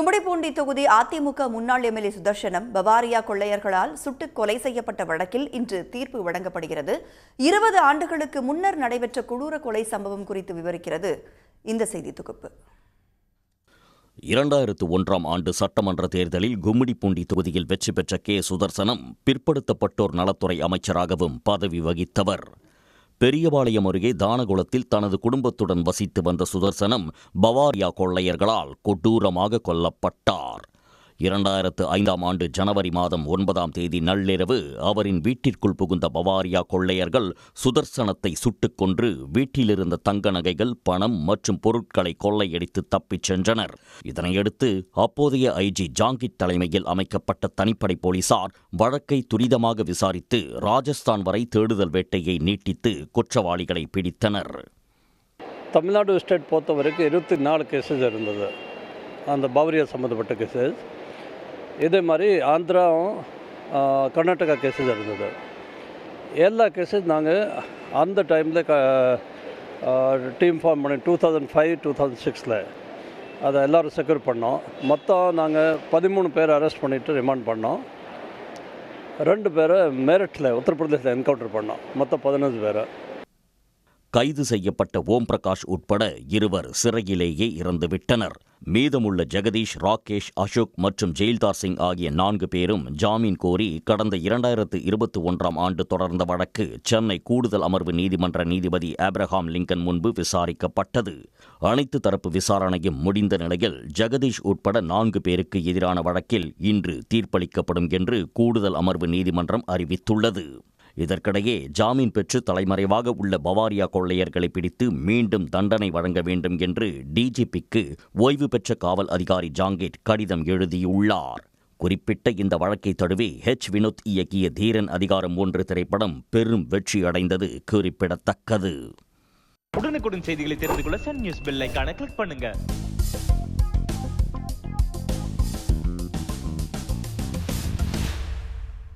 கும்படிப்பூண்டி தொகுதி அதிமுக முன்னாள் எம்எல்ஏ சுதர்சனம் பவாரியா கொள்ளையர்களால் சுட்டுக் கொலை செய்யப்பட்ட வழக்கில் இன்று தீர்ப்பு வழங்கப்படுகிறது. இருபது ஆண்டுகளுக்கு முன்னர் நடைபெற்ற கொடூர கொலை சம்பவம் குறித்து விவரிக்கிறது. இந்த செய்தி தொகுப்பு. இரண்டாயிரத்து ஒன்றாம் ஆண்டு சட்டமன்ற தேர்தலில் கும்மிடிப்பூண்டி தொகுதியில் வெற்றி பெற்ற கே. சுதர்சனம் பிற்படுத்தப்பட்டோர் நலத்துறை அமைச்சராகவும் பதவி வகித்தவர். பெரியபாளையம் அருகே தானகுளத்தில் தனது குடும்பத்துடன் வசித்து வந்த சுதர்சனம் பவாரியா கொள்ளையர்களால் கொடூரமாக கொல்லப்பட்டார். இரண்டாயிரத்து ஐந்தாம் ஆண்டு ஜனவரி மாதம் ஒன்பதாம் தேதி நள்ளிரவு அவரின் வீட்டிற்குள் புகுந்த பவாரியா கொள்ளையர்கள் சுதர்சனத்தை சுட்டுக் கொன்று வீட்டிலிருந்த தங்க நகைகள் பணம் மற்றும் பொருட்களை கொள்ளையடித்து தப்பிச் சென்றனர். இதனையடுத்து அப்போதைய ஐஜி ஜாங்கிட் தலைமையில் அமைக்கப்பட்ட தனிப்படை போலீசார் வழக்கை துரிதமாக விசாரித்து ராஜஸ்தான் வரை தேடுதல் வேட்டையை நீட்டித்து குற்றவாளிகளை பிடித்தனர். தமிழ்நாடு ஸ்டேட் பொறுத்த வரைக்கும் இருபத்தி நாலு கேசஸ் இருந்தது. அந்த பவரியா சம்மந்தப்பட்ட கேசஸ் இதே மாதிரி ஆந்திராவும் கர்நாடகா கேசஸ் இருந்தது. எல்லா கேசஸ் நாங்கள் அந்த டைமில் க டீம் ஃபார்ம் பண்ணி two thousand five two thousand சிக்ஸில் அதை எல்லோரும் செக்யூர் பண்ணோம். மொத்தம் நாங்கள் பதிமூணு பேர் அரெஸ்ட் பண்ணிவிட்டு ரிமாண்ட் பண்ணோம். ரெண்டு பேரை மேரட்டில் உத்தரப்பிரதேசில் என்கவுண்டர் பண்ணோம். மொத்தம் பதினஞ்சு பேரை. கைது செய்யப்பட்ட ஓம் பிரகாஷ் உட்பட இருவர் சிறையிலேயே இறந்துவிட்டனர். மீதமுள்ள ஜெகதீஷ் ராகேஷ் அசோக் மற்றும் ஜெயில்தார் சிங் ஆகிய நான்கு பேரும் ஜாமீன் கோரி கடந்த இரண்டாயிரத்து இருபத்தி ஒன்றாம் ஆண்டு தொடர்ந்த வழக்கு சென்னை கூடுதல் அமர்வு நீதிமன்ற நீதிபதி ஆப்ரஹாம் லிங்கன் முன்பு விசாரிக்கப்பட்டது. அனைத்து தரப்பு விசாரணையும் முடிந்த நிலையில் ஜெகதீஷ் உட்பட நான்கு பேருக்கு எதிரான வழக்கில் இன்று தீர்ப்பளிக்கப்படும் என்று கூடுதல் அமர்வு நீதிமன்றம் அறிவித்துள்ளது. இதற்கிடையே ஜாமீன் பெற்று தலைமறைவாக உள்ள பவாரியா கொள்ளையர்களை பிடித்து மீண்டும் தண்டனை வழங்க வேண்டும் என்று டிஜிபிக்கு ஓய்வு பெற்ற காவல் அதிகாரி ஜாங்கேட் கடிதம் எழுதியுள்ளார். குறிப்பிட்ட இந்த வழக்கை தழுவி ஹெச். வினோத் இயக்கிய தீரன் அதிகாரம் ஒன்று திரைப்படம் பெரும் வெற்றி அடைந்தது குறிப்பிடத்தக்கது. உடனுக்குடன் செய்திகளை தெரிந்து கொள்ள சன் நியூஸ் பெல் கிளிக் பண்ணுங்க.